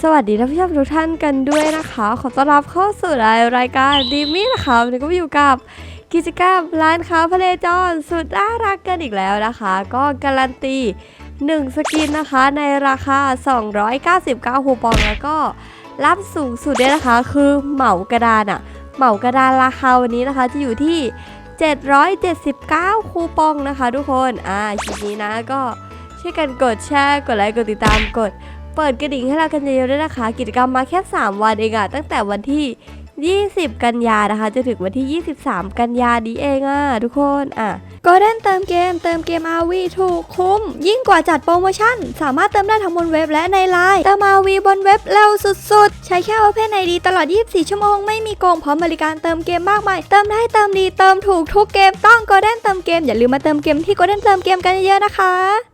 สวัสดีท่านผู้ชมทุกท่านกันด้วยนะคะ ขอต้อนรับเข้าสู่รายการดีมี่นะคะวันนี้ก็อยู่กับกิจกรรมร้านค้าพะเลจรสุดน่ารักกันอีกแล้วนะคะ ก็การันตี 1 สกินนะคะในราคา 299 คูปองแล้วก็รับสูงสุดเนี่ยนะคะ คือเหมากระดานอะเหมากระดานราคาวันนี้นะคะจะอยู่ที่ 779 คูปองนะคะทุกคน อ่าคลิปนี้นะก็ช่วยกันกดแชร์กดไลค์กดติดตามกด เปิดกระดิ่งให้เรากันเยอะๆด้วยนะคะ กิจกรรมมาแค่ 3 วันเองอะตั้งแต่วันที่ 20 กันยานะคะ จะถึงวันที่ 23 กันยานี้เองอะทุกคนอะโกลเด้นเติมเกมเติมเกม RV ถูกคุ้ม ยิ่งกว่าจัดโปรโมชั่น สามารถเติมได้ทั้งบนเว็บและในไลน์เติม RV บนเว็บเร็วสุดๆ ใช้แค่ Open ID ตลอด 24 ชั่วโมง ไม่มีโกงพร้อมบริการเติมเกมมากมาย เติมได้เติมดีเติมถูกทุกเกมต้องโกลเด้นเติมเกมอย่าลืมมาเติมเกมที่โกลเด้นเติมเกมกันเยอะๆนะคะ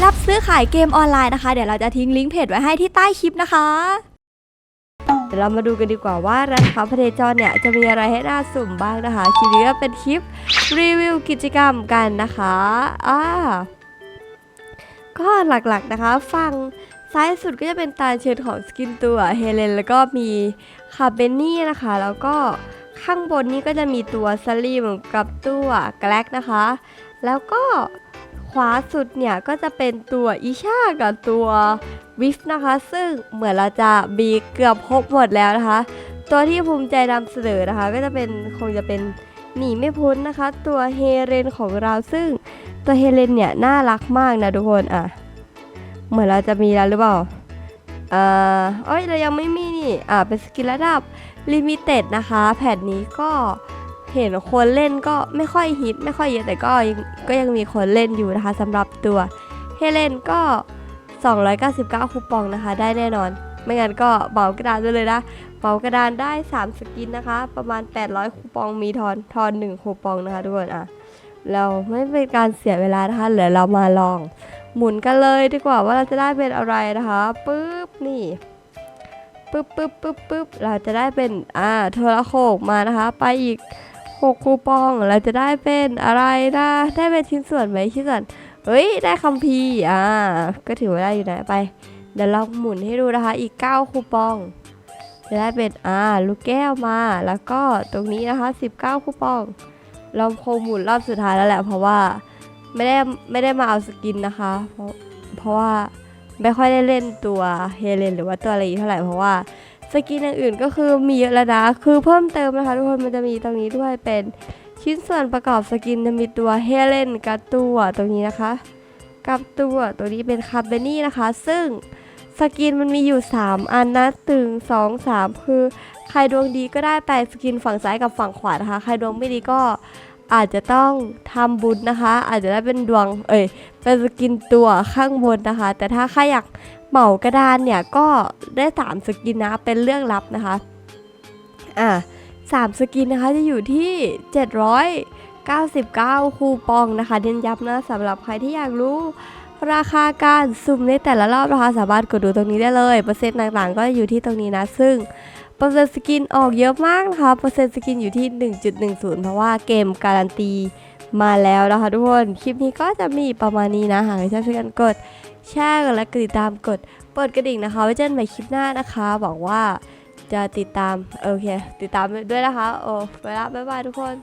รับซื้อขายเกมออนไลน์นะคะ เดี๋ยวเราจะทิ้งลิงก์เพจไว้ให้ที่ใต้คลิปนะคะ เดี๋ยวเรามาดูกันดีกว่าว่าร้านค้าพเนจรเนี่ยจะมีอะไรให้น่าสุ่มบ้างนะคะคลิปนี้ก็เป็นคลิปรีวิวกิจกรรมกันนะคะอ่าก็หลักๆนะคะฝั่งซ้ายสุดก็จะเป็นตาเชิญของสกินตัวเฮเลนแล้วก็มีคาเบนนี่นะคะ แล้วก็ข้างบนนี้ก็จะมีตัวสลีมกับตัวแกล็กนะคะ แล้วก็ ขวาสุดเนี่ยก็จะเป็นตัวอิชากับตัววิฟนะคะ ซึ่งเหมือนเราจะบีเกือบครบหมดแล้วนะคะ ตัวที่ภูมิใจนำเสนอนะคะ ก็จะเป็นคงจะเป็นหนีไม่พ้นนะคะ ตัวเฮเรนของเราซึ่งตัวเฮเรนเนี่ยน่ารักมากนะทุกคนอะเหมือนเราจะมีแล้วหรือเปล่าเอ่อเอ้ยเรายังไม่มีนี่อะเป็นสกิลระดับลิมิเต็ดนะคะ แผ่นนี้ก็ เห็นคนเล่นก็ไม่ค่อยฮิตไม่ค่อยเยอะแต่ก็ยังก็ยังมีคนเล่นอยู่นะคะสำหรับตัวเฮเลนก็ 299 คูปองนะคะ ได้แน่นอน ไม่งั้นก็เบากระดาษไปเลยนะเป๋ากระดานได้ 3 สกินนะคะ ประมาณ 800 คูปองมีทอนทอน 1 คูปองนะคะทุกคนอะเราไม่เป็นการเสียเวลานะคะเหลือเรามาลอง หมุนกันเลยดีกว่าว่าเราจะได้เป็นอะไรนะคะปึ๊บนี่ปึ๊บปึ๊บปึ๊บปึ๊บเราจะได้เป็นอ่าโทรโขงมานะคะ ไปอีก 6 คูปอง เราจะได้เป็นอะไรนะ ได้เป็นชิ้นส่วนไหมชิ้นส่วน เฮ้ย ได้คัมภีร์อ่า ก็ถือว่าได้อยู่นะไป เดี๋ยวเราหมุนให้ดูนะคะ อีก 9 คูปอง จะได้เป็นอ่าลูกแก้วมา แล้วก็ตรงนี้นะคะ 19 คูปอง เราคงหมุนรอบสุดท้ายแล้วแหละ เพราะว่าไม่ได้ไม่ได้มาเอาสกินนะคะ เพราะเพราะว่าไม่ค่อยได้เล่นตัวเฮเลนหรือว่าตัวอะไรเท่าไหร่เพราะว่า สกินอย่างอื่นก็คือมีเยอะแล้วนะคือเพิ่มเติมนะคะ ทุกคนมันจะมีตรงนี้ด้วยเป็นชิ้นส่วนประกอบสกินจะมีตัวเฮเลนกับตัวตรงนี้นะคะ กับตัวตัวนี้เป็นคาเบนี่นะคะ ซึ่งสกินมันมีอยู่ 3 อันนะตึง2 3 คือใครดวงดีก็ได้ไปสกินฝั่งซ้ายกับฝั่งขวานะคะ ใครดวงไม่ดีก็อาจจะต้องทำบุญนะคะ อาจจะได้เป็นดวง เอ้ยเป็นสกินตัวข้างบนนะคะ แต่ถ้าใครอยาก เหมากระดานเนี่ยก็ได้3สกินนะเป็นเรื่องลับนะคะอ่าสามสกินนะคะจะอยู่ที่ 799 คูปองนะคะเน้นย้ำนะสำหรับใครที่อยากรู้ราคาการสุ่มในแต่ละรอบนะคะสามารถกดดูตรงนี้ได้เลย เปอร์เซ็นต์ต่างๆ ก็อยู่ที่ตรงนี้นะ ซึ่งเปอร์เซ็นต์สกินออกเยอะมากนะคะ เปอร์เซ็นต์สกินอยู่ที่ 1.10 เพราะว่าเกมการันตีมาแล้วนะคะทุกคน คลิปนี้ก็จะมีประมาณนี้นะ หากใครชอบช่วยกันกด แชร์กันและกดติดตามกดเปิดกระดิ่งนะคะไว้เจอกันใหม่คลิปหน้านะคะหวังว่าจะติดตามโอเค ติดตามด้วยนะคะ โอ้ไปละบ๊ายบายทุกคน